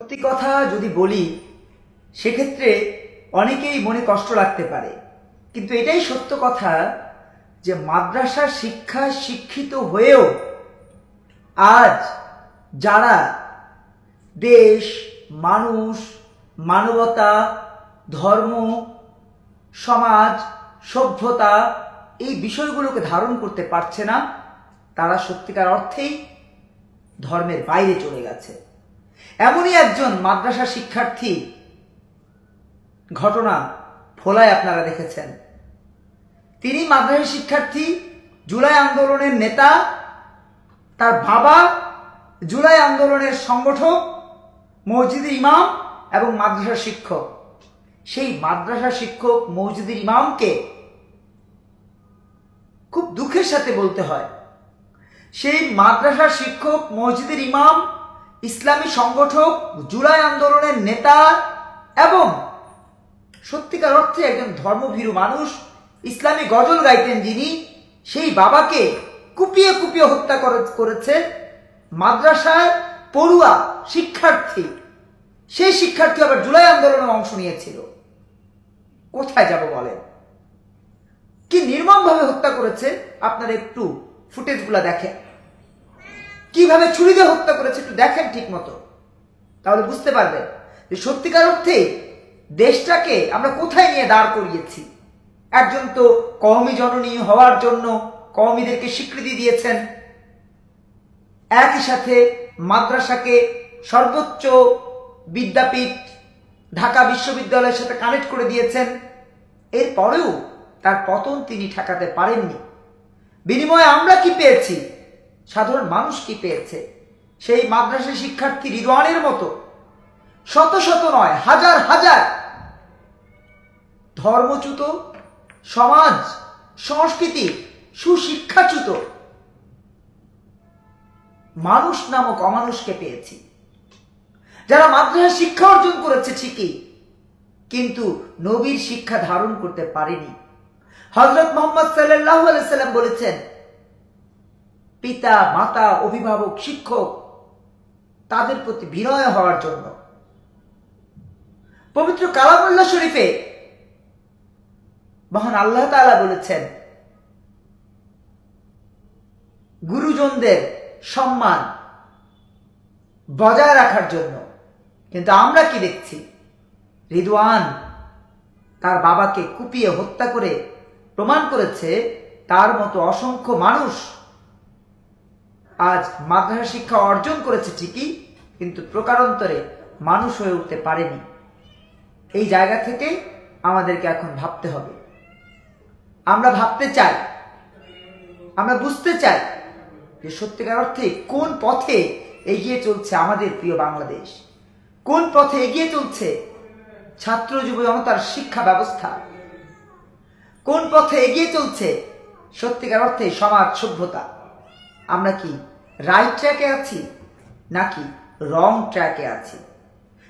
সত্যি কথা যদি বলি, সেক্ষেত্রে অনেকেই মনে কষ্ট লাগতে পারে। কিন্তু এটাই সত্য কথা যে মাদ্রাসা শিক্ষা শিক্ষিত হয়েও আজ যারা দেশ, মানুষ, মানবতা, ধর্ম, সমাজ, সভ্যতা এই বিষয়গুলোকে ধারণ করতে পারছে না, তারা সত্যিকার অর্থেই ধর্মের বাইরে চলে গেছে। এমনই একজন মাদ্রাসা শিক্ষার্থী ঘটনা ফোলায় আপনারা দেখেছেন। তিনি মাদ্রাসা শিক্ষার্থী, জুলাই আন্দোলনের নেতা, তার বাবা জুলাই আন্দোলনের সংগঠক মসজিদের ইমাম এবং মাদ্রাসা শিক্ষক। সেই মাদ্রাসা শিক্ষক মসজিদের ইমামকে খুব দুঃখের সাথে বলতে হয়। সেই মাদ্রাসা শিক্ষক, মসজিদের ইমাম ইসলামী সংগঠক জুলাই আন্দোলনের নেতা এবং সত্যিকার অর্থে একজন ধর্মভীরু মানুষ, ইসলামী গজল গাইতেন যিনি, সেই বাবাকে কুপিয়ে কুপিয়ে হত্যা করে- করেছে মাদ্রাসায় পড়ুয়া শিক্ষার্থী। সেই শিক্ষার্থী আবার জুলাই আন্দোলনে অংশ নিয়েছিল। কোথায় যাব বলেন? কি নির্মমভাবে হত্যা করেছে? আপনারা একটু ফুটেজগুলো দেখেন। কীভাবে ছুরি দিয়ে হত্যা করেছে একটু দেখেন ঠিক মতো তাহলে বুঝতে পারবেন যে সত্যিকার অর্থে দেশটাকে আমরা কোথায় নিয়ে দাঁড় করিয়েছি। একজন তো কওমি জননী হওয়ার জন্য কওমিদেরকে স্বীকৃতি দিয়েছেন। একই সাথে মাদ্রাসাকে সর্বোচ্চ বিদ্যাপীঠ ঢাকা বিশ্ববিদ্যালয়ের সাথে কানেক্ট করে দিয়েছেন। এরপরেও তার পতন তিনি ঠেকাতে পারেননি। বিনিময়ে আমরা কি পেয়েছি? সাধারণ মানুষ কি পেয়েছে? সেই মাদ্রাসা শিক্ষার্থী রিদওয়ানের মতো। শত শত নয়, হাজার হাজার। ধর্মচ্যুত, সমাজ, সংস্কৃতি, সুশিক্ষাচ্যুত। মানুষ নামক অমানুষকে পেয়েছি। যারা মাদ্রাসা শিক্ষা অর্জন করেছে ঠিকই, কিন্তু নবীর শিক্ষা ধারণ করতে পারেনি। হজরত মোহাম্মদ সাল্লাহ সাল্লাম বলেছেন পিতা, মাতা, অভিভাবক, শিক্ষক, তাদের প্রতি বিনয় হওয়ার জন্য। পবিত্র কালামুল্লাহ শরীফে মহান আল্লাহ তাআলা বলেছেন, গুরুজনদের সম্মান বজায় রাখার জন্য। কিন্তু আমরা কি দেখছি? রিদওয়ান তার বাবাকে কুপিয়ে হত্যা করে প্রমাণ করেছে, তার মতো অসংখ্য মানুষ আজ মাদ্রাসা শিক্ষা অর্জন করেছে ঠিকই, কিন্তু প্রকারান্তরে মানুষ হয়ে উঠতে পারেনি। এই জায়গা থেকে আমাদেরকে এখন ভাবতে হবে। আমরা ভাবতে চাই, আমরা বুঝতে চাই যে সত্যিকার অর্থে কোন পথে এগিয়ে চলছে আমাদের প্রিয় বাংলাদেশ? কোন পথে এগিয়ে চলছে ছাত্র যুব জনতার শিক্ষা ব্যবস্থা? কোন পথে এগিয়ে চলছে সত্যিকার অর্থে সমাজ সভ্যতা? আমরা কি রাইট ট্র্যাকে আছি নাকি রং ট্র্যাকে আছি?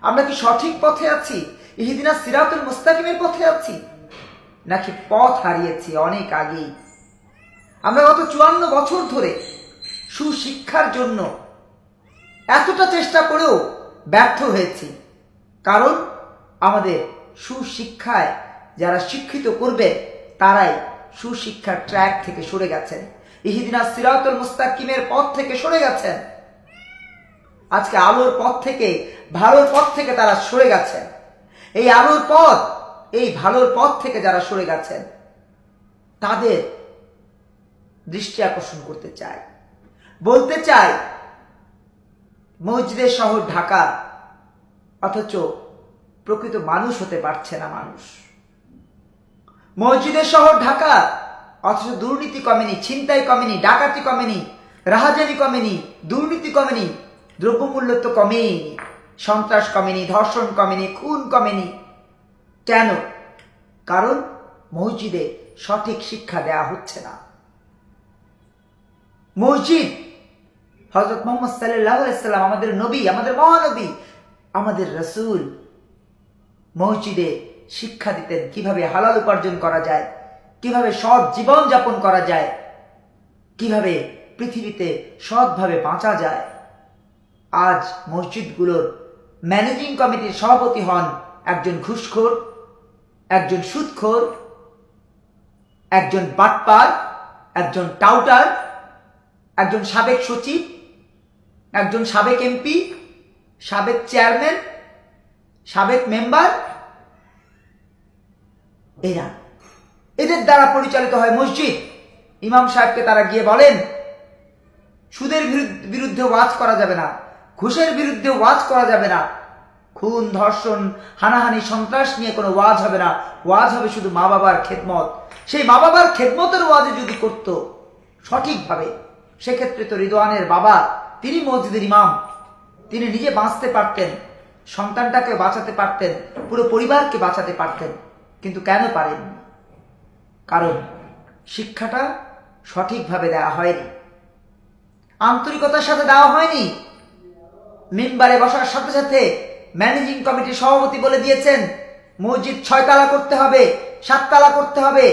আমরা কি সঠিক পথে আছি? ইহিদিনা সিরাতুল মুস্তাকিমের পথে আছি? নাকি পথ হারিয়েছি অনেক আগেই? আমরা গত চুয়ান্ন বছর ধরে সুশিক্ষার জন্য এতটা চেষ্টা করেও ব্যর্থ হয়েছি। কারণ আমাদের সুশিক্ষায় যারা শিক্ষিত করবে, তারাই সুশিক্ষার ট্র্যাক থেকে সরে গেছেন। ইহিদিনা সিরাতুল মুস্তাকিমের পথ থেকে সরে গেছেন। আজকে আলোর পথ থেকে, ভালোর পথ থেকে তারা সরে গেছেন। এই আলোর পথ, এই ভালোর পথ থেকে যারা সরে গেছেন, তাদের দৃষ্টি আকর্ষণ করতে চায়। বলতে চায়, মসজিদের শহর ঢাকা, অথচ প্রকৃত মানুষ হতে পারছে না মানুষ। মসজিদের শহর ঢাকা অথচ দুর্নীতি কমেনি, ছিনতাই কমেনি, ডাকাতি কমেনি, রাহাজানি কমেনি, দুর্নীতি কমেনি, দ্রব্যমূল্য তো কমেই, সন্ত্রাস কমেনি, ধর্ষণ কমেনি, খুন কমেনি। কেন? কারণ মসজিদে সঠিক শিক্ষা দেয়া হচ্ছে না। মসজিদ হজরত মোহাম্মদ সাল্লাম, আমাদের নবী, আমাদের মহানবী, আমাদের রসুল মসজিদে শিক্ষা দিতেন কীভাবে হালাল উপার্জন করা যায়। কীভাবে সৎ জীবন যাপন করা যায়? কীভাবে পৃথিবীতে সৎভাবে বাঁচা যায়? আজ মসজিদগুলোর ম্যানেজিং কমিটির সভাপতি হন একজন ঘুষখোর, একজন সুদখোর, একজন বাটপার, একজন টাউটার, একজন সাবেক সচিব, একজন সাবেক এমপি, সাবেক চেয়ারম্যান, সাবেক মেম্বার, এরা এদের দ্বারা পরিচালিত হয় মসজিদ। ইমাম সাহেবকে তারা গিয়ে বলেন, সুদের বিরুদ্ধে ওয়াজ করা যাবে না, ঘুষের বিরুদ্ধে ওয়াজ করা যাবে না, খুন, ধর্ষণ, হানাহানি, সন্ত্রাস নিয়ে কোনো ওয়াজ হবে না। ওয়াজ হবে শুধু মা বাবার খেদমত। সেই মা বাবার খেদমতের ওয়াজে যদি করত সঠিকভাবে, সেক্ষেত্রে তো রিদওয়ানের বাবা, তিনি মসজিদের ইমাম। তিনি নিজে বাঁচতে পারতেন, সন্তানটাকে বাঁচাতে পারতেন, পুরো পরিবারকে বাঁচাতে পারতেন, কিন্তু কেন পারেননি? কারণ শিক্ষাটা সঠিকভাবে দেওয়া হয়নি। আন্তরিকতার সাথে দেওয়া হয়নি। মেম্বারে বসার সাথে সাথে ম্যানেজিং কমিটির সভাপতি বলে দিয়েছেন, মসজিদ ছয়তলা করতে হবে, সাততলা করতে হবে,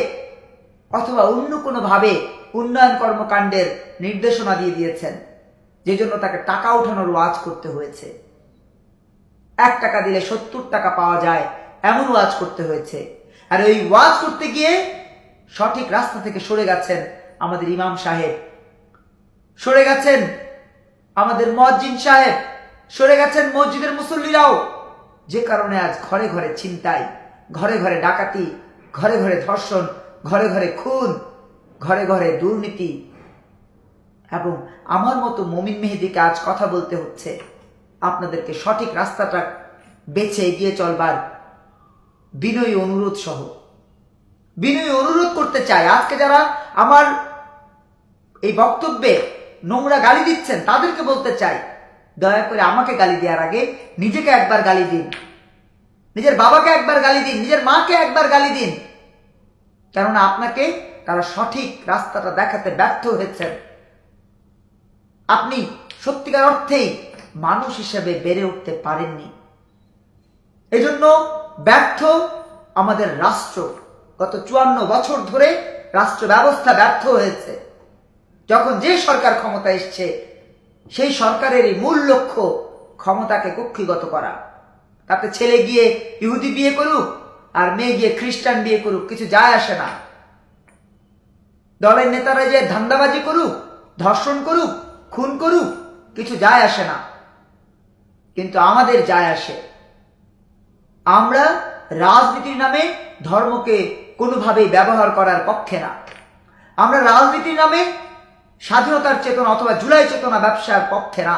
অথবা অন্য কোনো ভাবে উন্নয়ন কর্মকাণ্ডের নির্দেশনা দিয়ে দিয়েছেন, যে জন্য তাকে টাকা উঠানোর ওয়াজ করতে হয়েছে। এক টাকা দিলে সত্তর টাকা পাওয়া যায়, এমন ওয়াজ করতে হয়েছে। আর ওই ওয়াজ করতে গিয়ে সঠিক রাস্তা থেকে সরে গেছেন আমাদের ইমাম সাহেব। সরে গেছেন আমাদের মজ্জিন সাহেব। সরে গেছেন মসজিদের মুসল্লিরাও। যে কারণে আজ ঘরে ঘরে ছিনতাই, ঘরে ঘরে ডাকাতি, ঘরে ঘরে ধর্ষণ, ঘরে ঘরে খুন, ঘরে ঘরে দুর্নীতি এবং আমার মতো মমিন মেহেদিকে আজ কথা বলতে হচ্ছে। আপনাদেরকে সঠিক রাস্তাটা বেছে এগিয়ে চলবার বিনয়ী অনুরোধ সহ। বিনয়ী অনুরোধ করতে চাই আজকে যারা আমার এই বক্তব্যে নোংরা গালি দিচ্ছেন, তাদেরকে বলতে চাই, দয়া করে আমাকে গালি দেওয়ার আগে নিজেকে একবার গালি দিন। নিজের বাবাকে একবার গালি দিন, নিজের মাকে একবার গালি দিন। কেননা আপনাকে তারা সঠিক রাস্তাটা দেখাতে ব্যর্থ হয়েছেন। আপনি সত্যিকার অর্থেই মানুষ হিসেবে বেড়ে উঠতে পারেননি। এজন্য ব্যর্থ আমাদের রাষ্ট্র। গত চুয়ান্ন বছর ধরে রাষ্ট্র ব্যবস্থা ব্যর্থ হয়েছে। যখন যে সরকার ক্ষমতা এসছে, সেই সরকারেরই মূল লক্ষ্য ক্ষমতাকে কক্ষিগত করা। তাতে ছেলে গিয়ে ইহুদি বিয়ে করুক, আর মেয়ে গিয়ে খ্রিস্টান বিয়ে করুক, কিছু যায় আসে না। দলের নেতারা যে ধান্দাবাজি করুক, ধর্ষণ করুক, খুন করুক, কিছু যায় আসে না। কিন্তু আমাদের যায় আসে। আমরা রাজনীতির নামে ধর্মকে কোনোভাবেই ব্যবহার করার পক্ষে না। আমরা রাজনীতির নামে স্বাধীনতার চেতনা অথবা জুলাই চেতনা ব্যবসার পক্ষে না।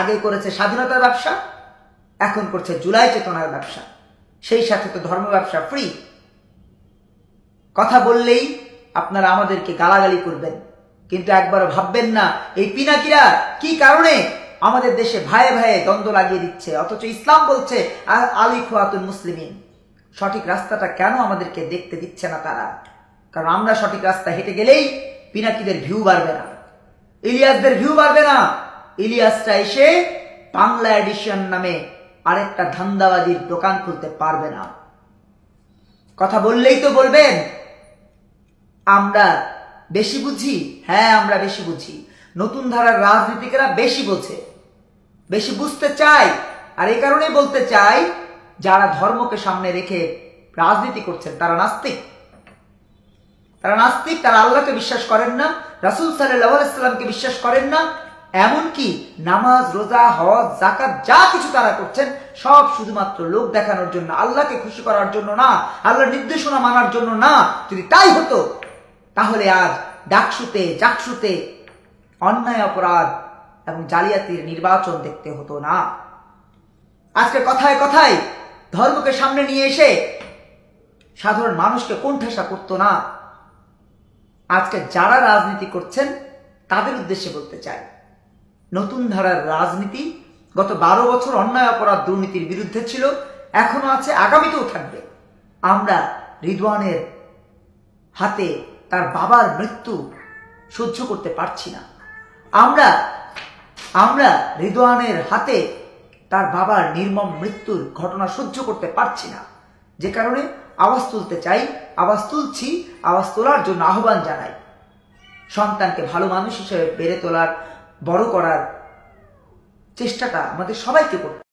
আগে করেছে স্বাধীনতার ব্যবসা, এখন করছে জুলাই চেতনার ব্যবসা। সেই সাথে তো ধর্ম ব্যবসা ফ্রি কথা বললেই আপনারা আমাদেরকে গালাগালি করবেন। কিন্তু একবারও ভাববেন না, এই পিনাকিরা কি কারণে আমাদের দেশে ভাইয়ে ভাইয়ে দ্বন্দ্ব লাগিয়ে দিচ্ছে? অথচ ইসলাম বলছে আলী খোয়াতুল মুসলিমিন। সঠিক রাস্তাটা কেন আমাদেরকে দেখতে দিচ্ছে না তারা? কারণ আমরা সঠিক রাস্তা হেঁটে গেলেই পিনাকিদের ভিউ বাড়বে না। ইলিয়াসদের ভিউ বাড়বে না। ইলিয়াসটা এসে বাংলা এডিশন নামে আরেকটা ধান্দাবাজির দোকান খুলতে পারবে না। কথা বললেই তো বলবেন, আমরা বেশি বুঝি? হ্যাঁ আমরা বেশি বুঝি। নতুন ধারার রাজনীতিকেরা বেশি বোঝে, বেশি বুঝতে চাই আর এই কারণেই বলতে চাই যারা ধর্মকে সামনে রেখে রাজনীতি করছেন, তারা নাস্তিক। তারা নাস্তিক, তারা আল্লাহকে বিশ্বাস করেন না, রাসুল সাল্লাহামকে বিশ্বাস করেন না, এমনকি নামাজ, রোজা, হজ জাকাত যা কিছু তারা করছেন, সব শুধুমাত্র লোক দেখানোর জন্য, আল্লাহকে খুশি করার জন্য না, আল্লাহর নির্দেশনা মানার জন্য না। যদি তাই হতো, তাহলে আজ ডাকসুতে, জাকসুতে অন্যায়, অপরাধ এবং জালিয়াতির নির্বাচন দেখতে হতো না। আজকে কথায় কথায় ধর্মকে সামনে নিয়ে এসে সাধারণ মানুষকে কোণঠাসা করতো না। আজকে যারা রাজনীতি করছেন, তাদের উদ্দেশ্যে বলতে চাই, নতুন ধারার রাজনীতি গত বারো বছর অন্যায় অপরাধ দুর্নীতির বিরুদ্ধে ছিল, এখনও আছে, আগামীতেও থাকবে। আমরা রিদওয়ানের হাতে তার বাবার মৃত্যু সহ্য করতে পারছি না। আমরা আমরা রিদওয়ানের হাতে তার বাবার নির্মম মৃত্যুর ঘটনা সহ্য করতে পারছি না। যে কারণে আওয়াজ তুলতে চাই, আওয়াজ তুলছি, আওয়াজ তোলার জন্য আহ্বান জানাই। সন্তানকে ভালো মানুষ হিসেবে বেড়ে তোলার, বড় করার চেষ্টাটা আমাদের সবাইকে করতে